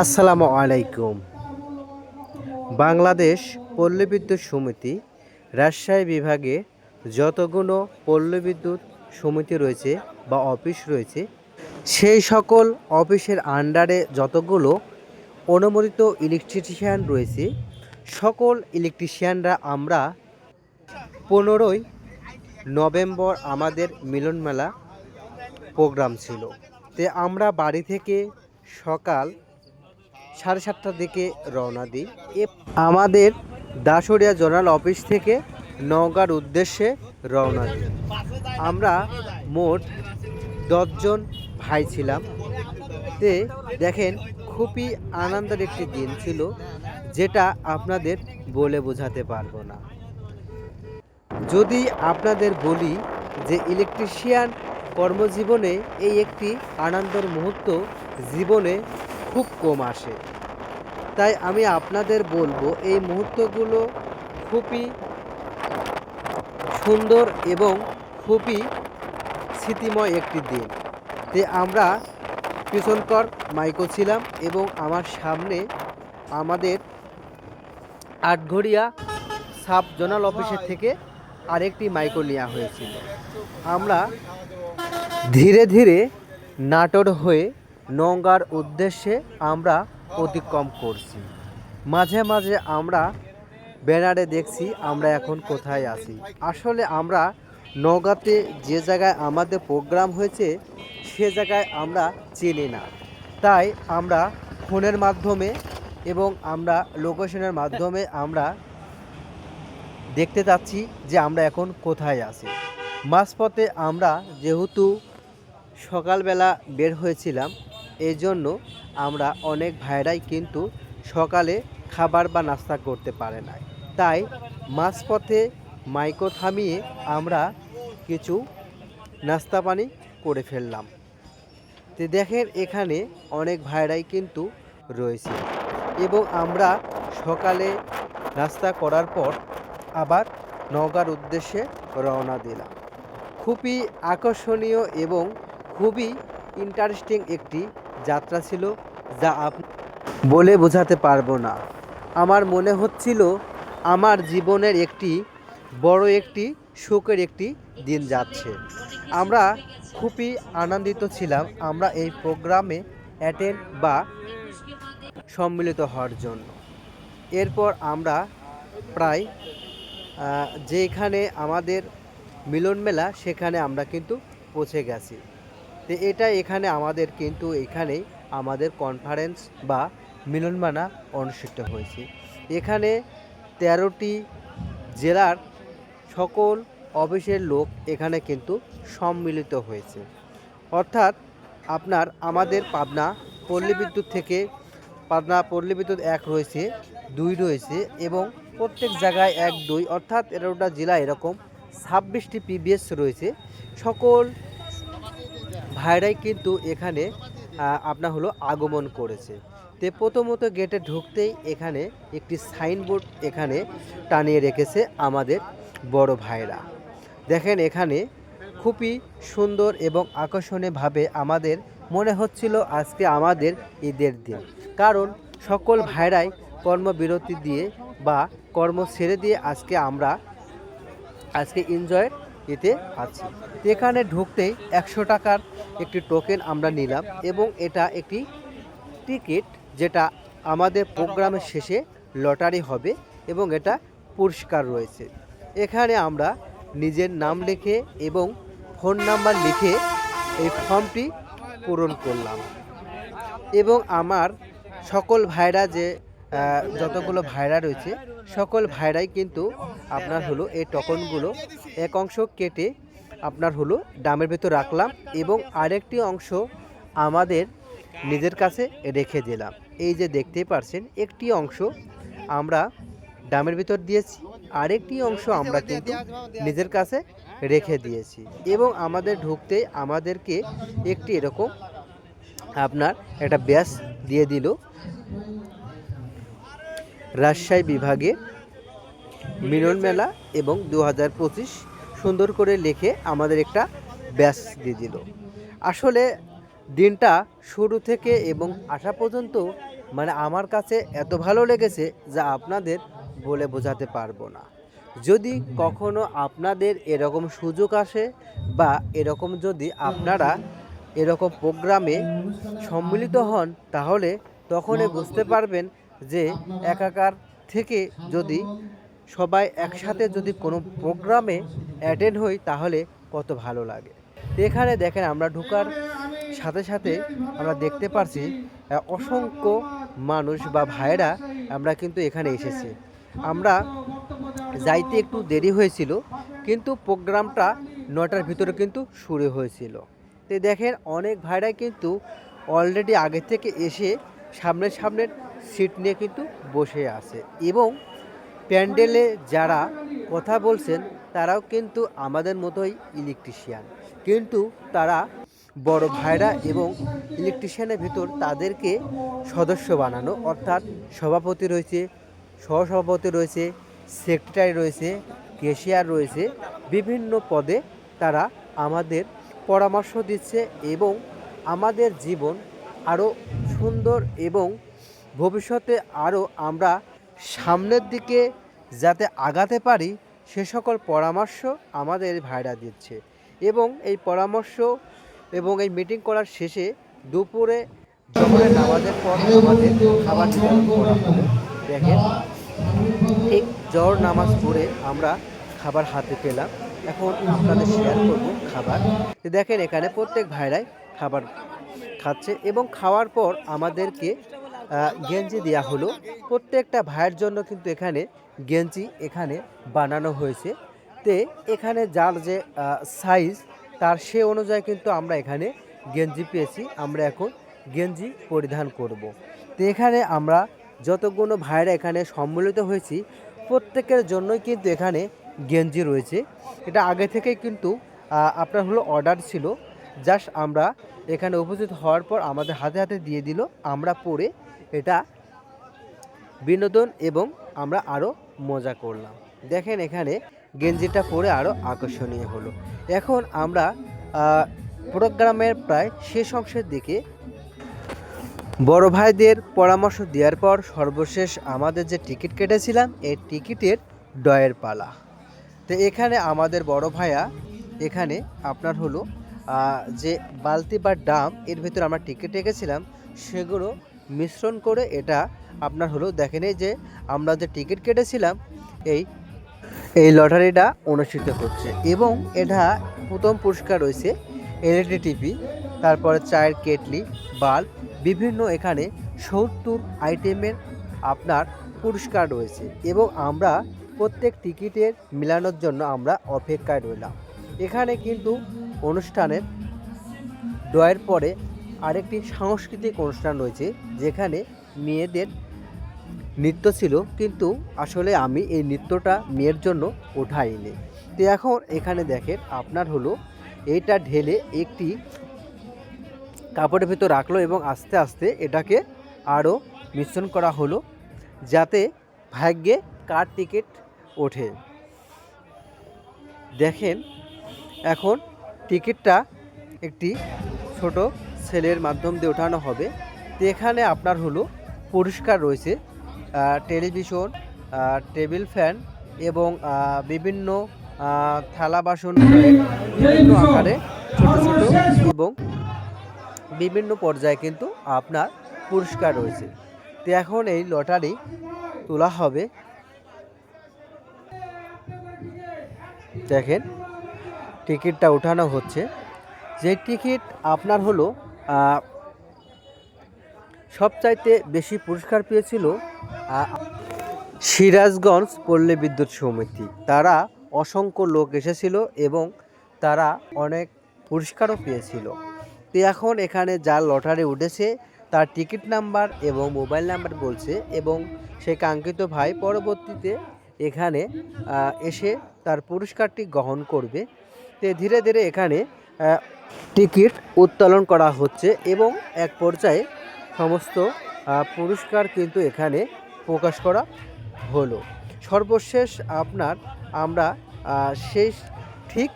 আসসালামু আলাইকুম। বাংলাদেশ পল্লী বিদ্যুৎ সমিতি রাজশাহী বিভাগে যতগুলো পল্লী বিদ্যুৎ সমিতি রয়েছে বা অফিস রয়েছে, সেই সকল অফিসের আন্ডারে যতগুলো অনুমোদিত ইলেকট্রিশিয়ান রয়েছে, সকল ইলেকট্রিশিয়ানরা আমরা পনেরোই নভেম্বর আমাদের মিলন মেলা প্রোগ্রাম ছিল। তে আমরা বাড়ি থেকে সকাল সাড়ে সাতটার দিকে রওনা দিই। আমাদের দাসরিয়া জোনাল অফিস থেকে নওগাঁর উদ্দেশ্যে রওনা দিই। আমরা মোট দশজন ভাই ছিলাম। তে দেখেন, খুবই আনন্দের একটি দিন ছিল, যেটা আপনাদের বলে বোঝাতে পারব না। যদি আপনাদের বলি যে ইলেকট্রিশিয়ান কর্মজীবনে এই একটি আনন্দের মুহূর্ত জীবনে খুব কম আসে। তাই আমি আপনাদের বলব, এই মুহূর্তগুলো খুবই সুন্দর এবং খুবই স্মৃতিময় একটি দিন। তে আমরা পিছনকর মাইকো ছিলাম এবং আমার সামনে আমাদের আটঘরিয়া সাব জোনাল অফিসের থেকে আরেকটি মাইকো নেওয়া হয়েছিল। আমরা ধীরে ধীরে নাটোর হয়ে নওগাঁর উদ্দেশ্যে আমরা অতিক্রম করছি। মাঝে মাঝে আমরা ব্যানারে দেখছি আমরা এখন কোথায় আছি। আসলে আমরা নওগাঁতে যে জায়গায় আমাদের প্রোগ্রাম হয়েছে, সে জায়গায় আমরা চিনি না। তাই আমরা ফোনের মাধ্যমে এবং আমরা লোকেশনের মাধ্যমে আমরা দেখতে চাচ্ছি যে আমরা এখন কোথায় আছি। মাঝপথে আমরা যেহেতু সকালবেলা বের হয়েছিলাম এই জন্য আমরা অনেক ভাইরাই কিন্তু সকালে খাবার বা নাস্তা করতে পারে না। তাই মাঝপথে মাইকো থামিয়ে আমরা কিছু নাস্তা পানি করে ফেললাম। তো দেখেন এখানে অনেক ভাইরাই কিন্তু রয়েছে এবং আমরা সকালে নাস্তা করার পর আবার নওগাঁর উদ্দেশ্যে রওনা দিলাম। খুবই আকর্ষণীয় এবং খুবই ইন্টারেস্টিং একটি যাত্রা ছিল যা আপ বলে বোঝাতে পারব না। আমার মনে হচ্ছিল আমার জীবনের একটি বড় একটি শোকের একটি দিন যাচ্ছে। আমরা খুবই আনন্দিত ছিলাম। আমরা এই প্রোগ্রামে অ্যাটেন্ড বা সম্মিলিত হওয়ার জন্য। এরপর আমরা প্রায় যেখানে আমাদের মিলন মেলা সেখানে আমরা কিন্তু পৌঁছে গেছি। তো এটা এখানে আমাদের কিন্তু এখানেই আমাদের কনফারেন্স বা মিলনমানা অনুষ্ঠিত হয়েছে। এখানে তেরোটি জেলার সকল অফিসের লোক এখানে কিন্তু সম্মিলিত হয়েছে। অর্থাৎ আপনার আমাদের পাবনা পল্লী বিদ্যুৎ থেকে পাবনা পল্লী বিদ্যুৎ এক রয়েছে, দুই রয়েছে এবং প্রত্যেক জায়গায় এক দুই, অর্থাৎ তেরোটা জেলা এরকম ছাব্বিশটি পিবিএস রয়েছে। সকল ভাইরাই কিন্তু এখানে আপনার হলো আগমন করেছে। তে প্রথমত গেটে ঢুকতেই এখানে একটি সাইনবোর্ড এখানে টানিয়ে রেখেছে আমাদের বড় ভাইরা। দেখেন এখানে খুবই সুন্দর এবং আকর্ষণীয়ভাবে আমাদের মনে হচ্ছিল আজকে আমাদের ঈদের দিন। কারণ সকল ভাইরাই কর্মবিরতি দিয়ে বা কর্ম ছেড়ে দিয়ে আজকে আমরা, আজকে এনজয় এতে আছি। এখানে ঢুকতেই একশো টাকার একটি টোকেন আমরা নিলাম এবং এটা একটি টিকিট যেটা আমাদের প্রোগ্রামের শেষে লটারি হবে এবং এটা পুরস্কার রয়েছে। এখানে আমরা নিজের নাম লিখে এবং ফোন নাম্বার লিখে এই ফর্মটি পূরণ করলাম। এবং আমার সকল ভাইরা যে যতগুলো ভাইরা রয়েছে, সকল ভাইরাই কিন্তু আপনার হলো এই টকনগুলো এক অংশ কেটে আপনার হলো ডামের ভেতর রাখলাম এবং আরেকটি অংশ আমাদের নিজের কাছে রেখে দিলাম। এই যে দেখতেই পারছেন, একটি অংশ আমরা ডামের ভিতর দিয়েছি, আরেকটি অংশ আমরা কিন্তু নিজের কাছে রেখে দিয়েছি এবং আমাদের ঢুকতে আমাদেরকে একটি এরকম আপনার একটা ব্যাস দিয়ে দিল। রাজশাহী বিভাগে মিলন মেলা এবং দু হাজার পঁচিশ সুন্দর করে লিখে আমাদের একটা ব্যাস দিয়ে দিল। আসলে দিনটা শুরু থেকে এবং আসা পর্যন্ত মানে আমার কাছে এত ভালো লেগেছে যা আপনাদের বলে বোঝাতে পারব না। যদি কখনো আপনাদের এরকম সুযোগ আসে বা এরকম যদি আপনারা এরকম প্রোগ্রামে সম্মিলিত হন তাহলে তখনই বুঝতে পারবেন যে একাকার থেকে যদি সবাই একসাথে যদি কোনো প্রোগ্রামে অ্যাটেন্ড হই, তাহলে কত ভালো লাগে। এখানে দেখেন আমরা ঢোকার সাথে সাথে আমরা দেখতে পারছি অসংখ্য মানুষ বা ভাইরা আমরা কিন্তু এখানে এসেছি। আমরা যাইতে একটু দেরি হয়েছিল, কিন্তু প্রোগ্রামটা নটার ভিতরে কিন্তু শুরু হয়েছিল। তো দেখেন অনেক ভাইরাই কিন্তু অলরেডি আগে থেকে এসে সামনের সামনের সিট নিয়ে কিন্তু বসে আছে। এবং প্যান্ডেলে যারা কথা বলছেন, তারাও কিন্তু আমাদের মতোই ইলেকট্রিশিয়ান কিন্তু তারা বড় ভাইরা এবং ইলেকট্রিশিয়ানের ভিতর তাদেরকে সদস্য বানানো, অর্থাৎ সভাপতি রয়েছে, সহসভাপতি রয়েছে সেক্রেটারি রয়েছে কেশিয়ার রয়েছে, বিভিন্ন পদে তারা আমাদের পরামর্শ দিচ্ছে এবং আমাদের জীবন আরও সুন্দর এবং ভবিষ্যতে আরও আমরা সামনের দিকে যাতে আগাতে পারি, সে সকল পরামর্শ আমাদের ভাইরা দিচ্ছে। এবং এই পরামর্শ এবং এই মিটিং করার শেষে দুপুরে জোহরের নামাজের পর আমাদের খাবার দেখেন, ঠিক জহর নামাজ পড়ে আমরা খাবার হাতে পেলাম। এখন আপনাদের শেয়ার করব খাবার। দেখেন, এখানে প্রত্যেক ভাইরাই খাবার খাচ্ছে এবং খাওয়ার পর আমাদেরকে গেঞ্জি দেওয়া হলো। প্রত্যেকটা ভাইয়ের জন্য কিন্তু এখানে গেঞ্জি এখানে বানানো হয়েছে। তে এখানে যার যে সাইজ তার সে অনুযায়ী কিন্তু আমরা এখানে গেঞ্জি পেয়েছি। আমরা এখন গেঞ্জি পরিধান করব। তো এখানে আমরা যতগুলো ভাইরা এখানে সম্মিলিত হয়েছি, প্রত্যেকের জন্যই কিন্তু এখানে গেঞ্জি রয়েছে। এটা আগে থেকেই কিন্তু আপনার হলো অর্ডার ছিল। জাস্ট আমরা এখানে উপস্থিত হওয়ার পর আমাদের হাতে হাতে দিয়ে দিল। আমরা পরে এটা বিনোদন এবং আমরা আরও মজা করলাম। দেখেন এখানে গেঞ্জিটা পরে আরও আকর্ষণীয় হলো। এখন আমরা প্রোগ্রামের প্রায় শেষ অংশের দিকে বড় ভাইদের পরামর্শ দেওয়ার পর সর্বশেষ আমাদের যে টিকিট কেটেছিলাম, এই টিকিটের ডয়ের পালা। তো এখানে আমাদের বড় ভাইয়া, এখানে আপনার হলো যে বালতি বা ডাম, এর ভিতরে আমরা টিকিট রেখেছিলাম, সেগুলো মিশ্রণ করে এটা আপনার হলো দেখেন যে আমরা যে টিকিট কেটেছিলাম, এই এই লটারিটা অনুষ্ঠিত হচ্ছে এবং এটা প্রথম পুরস্কার রয়েছে এলইডি টিভি, তারপরে চায়ের কেটলি, বাল্ব, বিভিন্ন এখানে সত্তর আইটেমের আপনার পুরস্কার রয়েছে এবং আমরা প্রত্যেক টিকিটের মিলানোর জন্য আমরা অপেক্ষায় রইলাম। এখানে কিন্তু অনুষ্ঠানের ডয়ের পরে আরেকটি সাংস্কৃতিক অনুষ্ঠান রয়েছে, যেখানে মেয়েদের নৃত্য ছিল, কিন্তু আসলে আমি এই নৃত্যটা মেয়ের জন্য ওঠাইনি তো এখন এখানে দেখেন, আপনার হলো এইটা ঢেলে একটি কাপড়ের ভিতর রাখল এবং আস্তে আস্তে এটাকে আরও মিশ্রণ করা হলো, যাতে ভাগ্যে কার টিকিট ওঠে। দেখেন, এখন টিকিটটা একটি ছোট সেলের মাধ্যম দিয়ে ওঠানো হবে। তো এখানে আপনার হলো পুরস্কার রয়েছে টেলিভিশন টেবিল ফ্যান এবং বিভিন্ন থালা বাসন বিভিন্ন আকারে ছোট ছোট এবং বিভিন্ন পর্যায়ে কিন্তু আপনার পুরস্কার রয়েছে। তো এখন এই লটারি তোলা হবে। দেখেন, টিকিটটা ওঠানো হচ্ছে। যে টিকিট আপনার হলো সবচাইতে বেশি পুরস্কার পেয়েছিল সিরাজগঞ্জ পল্লী বিদ্যুৎ সমিতি। তারা অসংখ্য লোক এসেছিল এবং তারা অনেক পুরস্কারও পেয়েছিল। তো এখন এখানে যার লটারি উঠেছে, তার টিকিট নাম্বার এবং মোবাইল নাম্বার বলছে এবং সে কাঙ্ক্ষিত ভাই পরবর্তীতে এখানে এসে তার পুরস্কারটি গ্রহণ করবে। তো ধীরে ধীরে এখানে টিকিট উত্তোলন করা হচ্ছে এবং এক পর্যায়ে সমস্ত পুরস্কার কিন্তু এখানে প্রকাশ করা হলো। সর্বশেষ আপনার, আমরা শেষ, ঠিক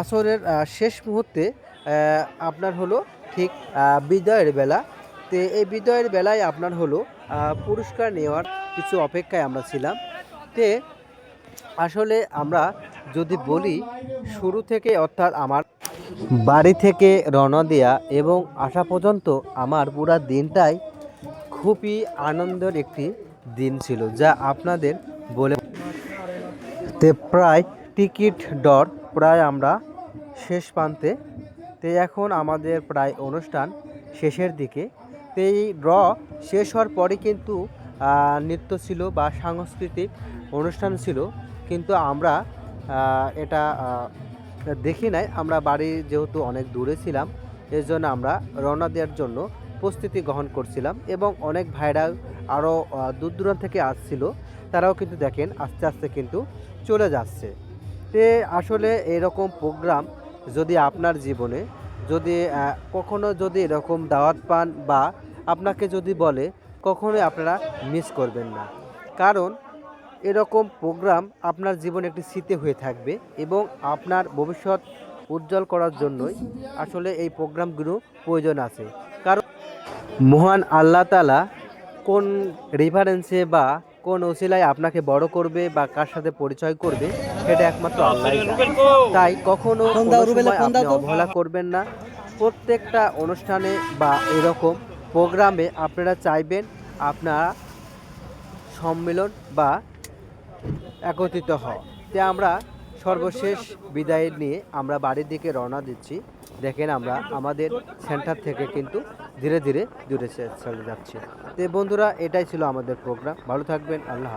আসরের শেষ মুহূর্তে আপনার হলো ঠিক বিজয়ের বেলা। তো এই বিজয়ের বেলায় আপনার হলো পুরস্কার নেওয়ার কিছু অপেক্ষায় আমরা ছিলাম। তে আসলে আমরা যদি বলি, শুরু থেকে অর্থাৎ আমার বাড়ি থেকে রওনা দেয়া এবং আসা পর্যন্ত আমার পুরা দিনটাই খুবই আনন্দের একটি দিন ছিল, যা আপনাদের বলে তে প্রায় টিকিট দর প্রায় আমরা শেষ প্রান্তে, তে এখন আমাদের প্রায় অনুষ্ঠান শেষের দিকে। তো এই ড্র শেষ হওয়ার পরে কিন্তু নৃত্য ছিল বা সাংস্কৃতিক অনুষ্ঠান ছিল, কিন্তু আমরা এটা দেখি নাই, আমরা বাড়ি যেহেতু অনেক দূরে ছিলাম এর জন্য আমরা রওনা দেওয়ার জন্য প্রস্তুতি গ্রহণ করছিলাম এবং অনেক ভাইরা আরও দূর দূরান্ত থেকে আসছিল, তারাও কিন্তু দেখেন আস্তে আস্তে কিন্তু চলে যাচ্ছে। তে আসলে এরকম প্রোগ্রাম যদি আপনার জীবনে, যদি কখনো যদি এরকম দাওয়াত পান বা আপনাকে যদি বলে, কখনোই আপনারা মিস করবেন না। কারণ এরকম প্রোগ্রাম আপনার জীবনে একটি স্মৃতি হয়ে থাকবে এবং আপনার ভবিষ্যৎ উজ্জ্বল করার জন্যই আসলে এই প্রোগ্রামগুলো প্রয়োজন আছে। কারণ মহান আল্লাহ তালা কোন রেফারেন্সে বা কোন ওসিলায় আপনাকে বড় করবে বা কার সাথে পরিচয় করবে সেটা একমাত্র আল্লাহ তাই কখনো আপনি অবহেলা করবেন না। প্রত্যেকটা অনুষ্ঠানে বা এরকম প্রোগ্রামে আপনারা চাইবেন আপনারা সম্মেলন বা একত্রিত হওয়া তে আমরা সর্বশেষ বিদায় নিয়ে আমরা বাড়ির দিকে রওনা দিচ্ছি। দেখেন আমরা আমাদের সেন্টার থেকে কিন্তু ধীরে ধীরে দূরে চলে যাচ্ছি। তে বন্ধুরা, এটাই ছিল আমাদের প্রোগ্রাম। ভালো থাকবেন। আল্লাহ